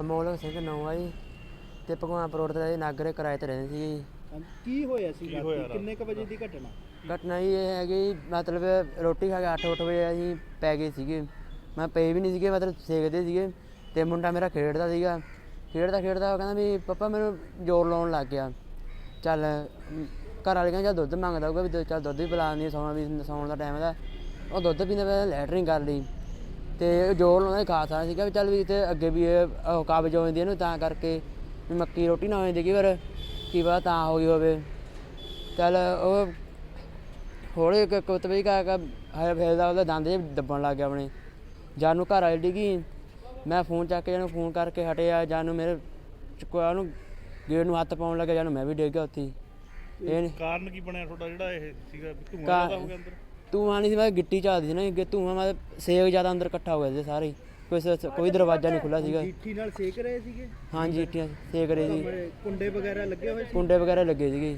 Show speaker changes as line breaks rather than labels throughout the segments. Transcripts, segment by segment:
ਅਮੋਲਕ ਸਿੰਘ ਨਾਮ ਆ ਜੀ ਤੇ ਭਗਵਾਨ ਰੋਡ ਤੇ ਨਾਗਰੇ ਕਿਰਾਏ ਤੇ ਰਹਿੰਦੇ ਸੀ ਜੀ।
ਕੀ ਹੋਇਆ ਸੀ ਰਾਤੀ? ਕਿੰਨੇ ਕ ਵਜੇ ਦੀ ਘਟਨਾ?
ਘਟਨਾ ਜੀ ਇਹ ਹੈਗੀ ਮਤਲਬ ਰੋਟੀ ਖਾ ਕੇ 8-8 ਵਜੇ ਅਸੀਂ ਪੈ ਗਏ ਸੀਗੇ। ਮੈਂ ਪਏ ਵੀ ਨਹੀਂ ਸੀਗੇ ਮਤਲਬ ਸੇਕਦੇ ਸੀਗੇ ਤੇ ਮੁੰਡਾ ਮੇਰਾ ਖੇਡਦਾ ਸੀਗਾ। ਖੇਡਦਾ ਖੇਡਦਾ ਉਹ ਕਹਿੰਦਾ ਵੀ ਪਾਪਾ ਮੈਨੂੰ ਜ਼ੋਰ ਲਾਉਣ ਲੱਗ ਗਿਆ। ਚੱਲ ਘਰ ਵਾਲੇ ਕਹਿੰਦੇ ਚੱਲ ਦੁੱਧ ਮੰਗਦਾ ਹੋਊਗਾ ਵੀ ਦੁੱਧ- ਚੱਲ ਦੁੱਧ ਵੀ ਪਿਲਾ ਦਿੰਦੀ ਸੌਣਾ ਵੀ ਸੌਣ ਦਾ ਟਾਈਮ ਦਾ ਉਹ ਦੁੱਧ ਪੀਂਦਾ ਪਿਆ ਲੈਟਰਿੰਗ ਕਰ ਲਈ। ਤੇ ਜ਼ੋਰ ਲਾਉਂਦਾ ਖਾਸਾ ਸੀਗਾ ਵੀ ਚੱਲ ਵੀ ਤੇ ਅੱਗੇ ਵੀ ਇਹ ਕਾਬਜ ਹੋ ਜਾਂਦੀ ਇਹਨੂੰ ਤਾਂ ਕਰਕੇ ਵੀ ਮੱਕੀ ਰੋਟੀ ਨਾ ਹੋ ਜਾਂਦੀ ਕਈ ਵਾਰ ਕੀ ਪਤਾ ਤਾਂ ਹੋ ਗਈ ਹੋਵੇ। ਚੱਲ ਉਹ ਹੌਲੀ ਇੱਕ ਕੁੱਤਬੀ ਕਾ ਕਾ ਹਾਇਆ ਫੇਰਦਾ ਉਹਦਾ ਦੰਦ ਜਿਹੇ ਦੱਬਣ ਲੱਗ ਗਿਆ ਆਪਣੇ। ਜਾਨ ਨੂੰ ਘਰ ਆਈ ਡਿੱਗੀ। ਮੈਂ ਫੋਨ ਚੱਕ ਕੇ ਇਹਨੂੰ ਫੋਨ ਕਰਕੇ ਹਟਿਆ। ਜਾਨ ਨੂੰ ਮੇਰੇ ਚੁੱਕਿਆ ਉਹਨੂੰ ਗੇਟ ਨੂੰ ਹੱਥ ਪਾਉਣ ਲੱਗਾ ਜਾਨ ਨੂੰ ਮੈਂ ਵੀ ਡਿੱਗ ਗਿਆ ਉੱਥੇ। ਇਹ
ਕਾਰਨ ਕੀ ਬਣਿਆ ਤੁਹਾਡਾ ਜਿਹੜਾ ਇਹ ਸੀਗਾ? ਧੂਆਂ
ਕਾ-
ਜ਼ਿਆਦਾ ਹੋ ਗਿਆ ਅੰਦਰ?
ਧੂੰਆਂ ਨਹੀਂ ਸੀ ਮੈਂ ਗਿੱਟੀ ਝਾਲਦੀ ਸੀ ਨਾ ਅੱਗੇ ਧੂੰਆਂ ਮੈਂ ਸੇਕ ਜ਼ਿਆਦਾ ਅੰਦਰ ਇਕੱਠਾ ਹੋ ਗਿਆ ਸੀ ਸਾਰੇ। ਕੋਈ ਕੋਈ ਦਰਵਾਜ਼ਾ ਨਹੀਂ ਖੁੱਲਾ ਸੀਗਾ।
ਗਿੱਠੀ ਨਾਲ ਸੇਕ ਰਹੇ ਸੀਗੇ?
ਹਾਂਜੀ ਇੱਟੀਆਂ ਸੇਕ ਰਹੇ ਸੀ।
ਕੁੰਡੇ ਵਗੈਰਾ ਲੱਗੇ ਹੋਏ ਸੀ?
ਕੁੰਡੇ ਵਗੈਰਾ ਲੱਗੇ ਸੀਗੇ।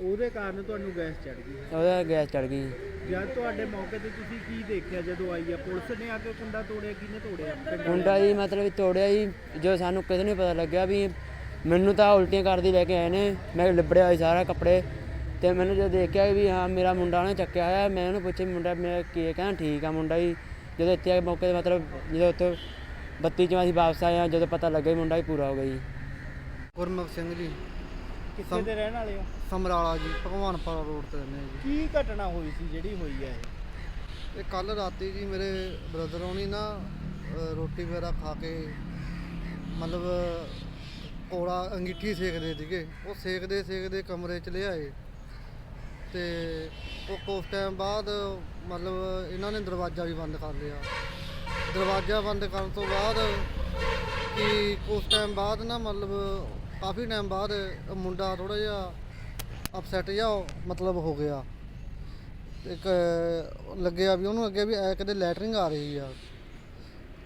ਉਹਦੇ ਕਾਰਨ ਤੁਹਾਨੂੰ ਗੈਸ ਚੜ ਗਈ।
ਉਹਦਾ ਗੈਸ ਚੜ ਗਈ।
ਜਦ ਤੁਹਾਡੇ ਮੌਕੇ ਤੇ ਤੁਸੀਂ ਕੀ ਦੇਖਿਆ ਜਦੋਂ ਆਈ ਆ? ਪੁਲਿਸ ਨੇ ਆ ਕੇ ਕੁੰਡਾ ਤੋੜਿਆ ਕਿਹਨੇ ਤੋੜਿਆ?
ਮੁੰਡਾ ਜੀ ਮਤਲਬ ਤੋੜਿਆ ਜੀ ਜੋ ਸਾਨੂੰ ਕਿਸੇ ਨੂੰ ਪਤਾ ਲੱਗਿਆ ਵੀ ਮੈਨੂੰ ਤਾਂ ਉਲਟੀਆਂ ਕਰਦੀ ਲੈ ਕੇ ਆਏ ਨੇ ਮੈਂ ਲਿਬੜਿਆ ਸੀ ਸਾਰਾ ਕੱਪੜੇ। ਤੇ ਮੈਨੂੰ ਜਦੋਂ ਦੇਖਿਆ ਵੀ ਹਾਂ ਮੇਰਾ ਮੁੰਡਾ ਉਹਨੇ ਚੱਕਿਆ ਹੋਇਆ ਮੈਂ ਉਹਨੂੰ ਪੁੱਛਿਆ ਵੀ ਮੁੰਡਾ ਮੇਰਾ ਕੀ ਕਹਿੰਦਾ ਠੀਕ ਆ ਮੁੰਡਾ ਜੀ। ਜਦੋਂ ਇੱਥੇ ਆ ਕੇ ਮੌਕੇ ਤੇ ਮਤਲਬ ਜਦੋਂ ਉੱਥੇ ਬੱਤੀ ਚੋਂ ਅਸੀਂ ਵਾਪਸ ਆਏ ਹਾਂ ਜਦੋਂ ਪਤਾ ਲੱਗਾ ਵੀ ਮੁੰਡਾ ਹੀ ਪੂਰਾ ਹੋ ਗਿਆ ਜੀ।
ਗੁਰਮੁਖ ਸਿੰਘ ਜੀ।
ਕਿੱਥੇ ਦੇ ਰਹਿਣ ਵਾਲੇ ਹੋ?
ਸਮਰਾਲਾ ਜੀ ਭਗਵਾਨਪੁਰਾ ਰੋਡ ਤੇ ਰਹਿੰਦੇ ਹਾਂ
ਕੀ ਘਟਨਾ ਹੋਈ ਸੀ ਜਿਹੜੀ ਹੋਈ ਹੈ ਇਹ?
ਜੀ ਇਹ ਕੱਲ ਰਾਤੀ ਜੀ ਮੇਰੇ ਬ੍ਰਦਰ ਹੋਣੀ ਨਾ ਰੋਟੀ ਵਗੈਰਾ ਖਾ ਕੇ ਮਤਲਬ ਕੋੜਾ ਅੰਗੀਠੀ ਸੇਕਦੇ ਸੀਗੇ। ਉਹ ਸੇਕਦੇ ਸੇਕਦੇ ਕਮਰੇ ਚ ਲਿਆਏ। ਤੇ ਉਹ ਕੁਝ ਟਾਈਮ ਬਾਅਦ ਮਤਲਬ ਇਹਨਾਂ ਨੇ ਦਰਵਾਜ਼ਾ ਵੀ ਬੰਦ ਕਰ ਲਿਆ। ਦਰਵਾਜ਼ਾ ਬੰਦ ਕਰਨ ਤੋਂ ਬਾਅਦ ਕਿ ਕੁਝ ਟਾਈਮ ਬਾਅਦ ਨਾ ਮਤਲਬ ਕਾਫੀ ਟਾਈਮ ਬਾਅਦ ਮੁੰਡਾ ਥੋੜਾ ਜਿਹਾ ਅਪਸੈਟ ਜਿਹਾ ਮਤਲਬ ਹੋ ਗਿਆ। ਤੇ ਇੱਕ ਲੱਗਿਆ ਵੀ ਉਹਨੂੰ ਅੱਗੇ ਵੀ ਐ ਕਦੇ ਲੈਟਰਿੰਗ ਆ ਰਹੀ ਆ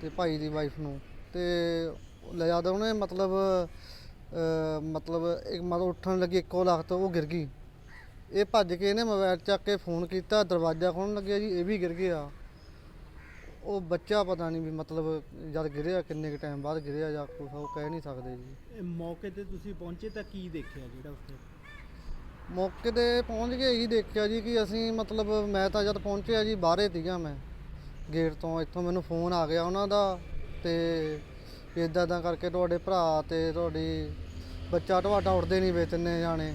ਤੇ ਭਾਈ ਦੀ ਵਾਈਫ ਨੂੰ ਤੇ ਲੈ ਜਾਂਦਾ ਉਹਨੇ ਮਤਲਬ ਮਤਲਬ ਇੱਕ ਮਤਲਬ ਉੱਠਣ ਲੱਗੀ ਇੱਕੋ ਲੱਖ ਤੋਂ ਉਹ ਗਿਰ ਗਈ। ਇਹ ਭੱਜ ਕੇ ਇਹਨੇ ਮੋਬਾਈਲ ਚੱਕ ਕੇ ਫੋਨ ਕੀਤਾ ਦਰਵਾਜ਼ਾ ਖੋਲ੍ਹਣ ਲੱਗਿਆ ਜੀ ਇਹ ਵੀ ਗਿਰ ਗਿਆ। ਉਹ ਬੱਚਾ ਪਤਾ ਨਹੀਂ ਵੀ ਮਤਲਬ ਜਦ ਗਿਰਿਆ ਕਿੰਨੇ ਕੁ ਟਾਈਮ ਬਾਅਦ ਗਿਰਿਆ ਜਾਂ ਕੁਛ ਉਹ ਕਹਿ ਨਹੀਂ ਸਕਦੇ ਜੀ।
ਇਹ ਮੌਕੇ ਤੇ ਤੁਸੀਂ ਪਹੁੰਚੇ ਤਾਂ ਕੀ ਦੇਖਿਆ ਜਿਹੜਾ ਉੱਥੇ?
ਮੌਕੇ ਤੇ ਪਹੁੰਚ ਕੇ ਇਹੀ ਦੇਖਿਆ ਜੀ ਕਿ ਅਸੀਂ ਮਤਲਬ ਮੈਂ ਤਾਂ ਜਦ ਪਹੁੰਚਿਆ ਜੀ ਬਾਹਰੇ ਸੀਗਾ ਮੈਂ। ਗੇਟ ਤੋਂ ਇੱਥੋਂ ਮੈਨੂੰ ਫੋਨ ਆ ਗਿਆ ਉਹਨਾਂ ਦਾ ਤੇ ਇਦਾਂ ਦਾ ਕਰਕੇ ਤੁਹਾਡੇ ਭਰਾ ਤੇ ਤੁਹਾਡੀ ਬੱਚਾ ਤੁਹਾਡਾ ਉੱਠਦੇ ਨਹੀਂ ਵੇ ਤਿੰਨੇ ਜਾਣੇ।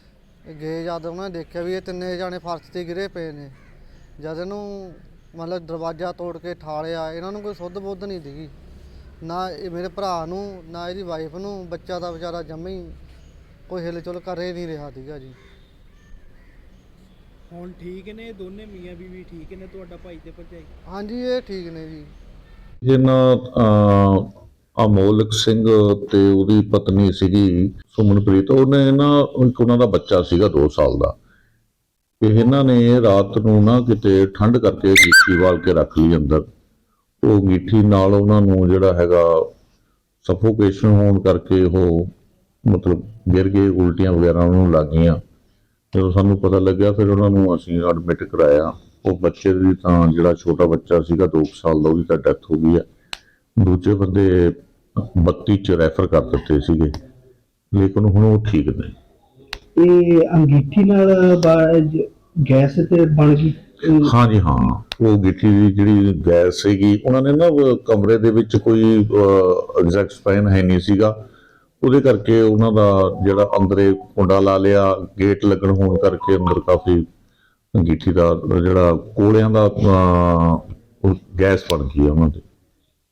ਗਏ ਜਦ ਉਹਨਾਂ ਨੇ ਦੇਖਿਆ ਵੀ ਇਹ ਤਿੰਨੇ ਜਾਣੇ ਫਰਸ਼ ਤੇ ਗਿਰੇ ਪਏ ਨੇ। ਜਦ ਇਹਨੂੰ ਮਤਲਬ ਦਰਵਾਜ਼ਾ ਤੋੜ ਕੇ ਠਾਲਿਆ ਇਹਨਾਂ ਨੂੰ ਕੋਈ ਸੁੱਧ ਬੁੱਧ ਨਹੀਂ ਦੀਗੀ ਨਾ ਇਹ ਮੇਰੇ ਭਰਾ ਨੂੰ ਨਾ ਇਹਦੀ ਵਾਈਫ ਨੂੰ ਬੱਚਾ ਦਾ ਵਿਚਾਰਾ ਜੰਮੀ ਹੀ ਕੋਈ ਹਿਲਚੁਲ ਕਰ ਨਹੀਂ ਰਿਹਾ ਸੀਗਾ ਜੀ।
ਹੁਣ ਠੀਕ ਨੇ ਦੋਨੇ ਮੀਆਂ ਬੀਵੀ ਠੀਕ ਨੇ ਤੁਹਾਡਾ ਭਾਈ ਤੇ ਭਰਜਾਈ?
ਹਾਂਜੀ ਇਹ ਠੀਕ ਨੇ ਜੀ।
ਅਹ, ਅਮੋਲਕ ਸਿੰਘ ਤੇ ਉਹਦੀ ਪਤਨੀ ਸੀਗੀ ਸੁਮਨਪ੍ਰੀਤ। ਉਹਨੇ ਨਾ, ਇੱਕ ਉਹਨਾਂ ਦਾ ਬੱਚਾ ਸੀਗਾ 2 ਸਾਲ ਦਾ। ਇਹਨਾਂ ਨੇ ਰਾਤ ਨੂੰ ਨਾ ਕਿਤੇ ਠੰਡ ਕਰਕੇ ਅੰਗੀਠੀ ਵਾਲ ਕੇ ਰੱਖ ਲਈ ਅੰਦਰ। ਉਹ ਅੰਗੀਠੀ ਨਾਲ ਉਹਨਾਂ ਨੂੰ ਜਿਹੜਾ ਹੈਗਾ ਸਫੋਕੇਸ਼ਨ ਹੋਣ ਕਰਕੇ ਉਹ ਮਤਲਬ ਗਿਰ ਗਏ, ਉਲਟੀਆਂ ਵਗੈਰਾ ਉਹਨਾਂ ਨੂੰ ਲੱਗ ਗਈਆਂ। ਜਦੋਂ ਸਾਨੂੰ ਪਤਾ ਲੱਗਿਆ, ਫਿਰ ਉਹਨਾਂ ਨੂੰ ਅਸੀਂ ਐਡਮਿਟ ਕਰਾਇਆ। ਉਹ ਬੱਚੇ ਦੀ ਤਾਂ ਜਿਹੜਾ ਛੋਟਾ ਬੱਚਾ ਸੀਗਾ 2 ਸਾਲ ਦਾ, ਉਹਦੀ ਤਾਂ ਡੈਥ ਹੋ ਗਈ ਹੈ ਦੂਜੇ ਬੰਦੇ 32 ਚ ਰੈਫਰ ਕਰ ਦਿੱਤੇ ਸੀਗੇ। ਲੇਕਿਨ ਹੁਣ ਉਹ ਠੀਕ ਨੇ।
ਇਹ ਅੰਗੀਠੀ ਨਾਲ ਗੈਸ ਤੇ ਬਣ ਗਈ?
ਹਾਂਜੀ ਹਾਂ। ਉਹ ਗਿੱਠੀ ਦੀ ਜਿਹੜੀ ਗੈਸ ਸੀਗੀ ਉਹਨਾਂ ਨੇ ਨਾ ਉਹ ਕਮਰੇ ਦੇ ਵਿੱਚ ਕੋਈ ਐਗਜ਼ੈਕਟ ਸਪੈਨ ਹੈ ਨਹੀਂ ਸੀਗਾ। ਉਹਦੇ ਕਰਕੇ ਉਹਨਾਂ ਦਾ ਜਿਹੜਾ ਅੰਦਰੇ ਕੁੰਡਾ ਲਾ ਲਿਆ ਗੇਟ ਲੱਗਣ ਹੋਣ ਕਰਕੇ ਅੰਦਰ ਕਾਫੀ ਗਿੱਠੀ ਦਾ ਜਿਹੜਾ ਕੋਲਿਆਂ ਦਾ ਅਹ, ਉਹ ਗੈਸ ਬਣ ਗਈ ਉਹਨਾਂ ਦੇ।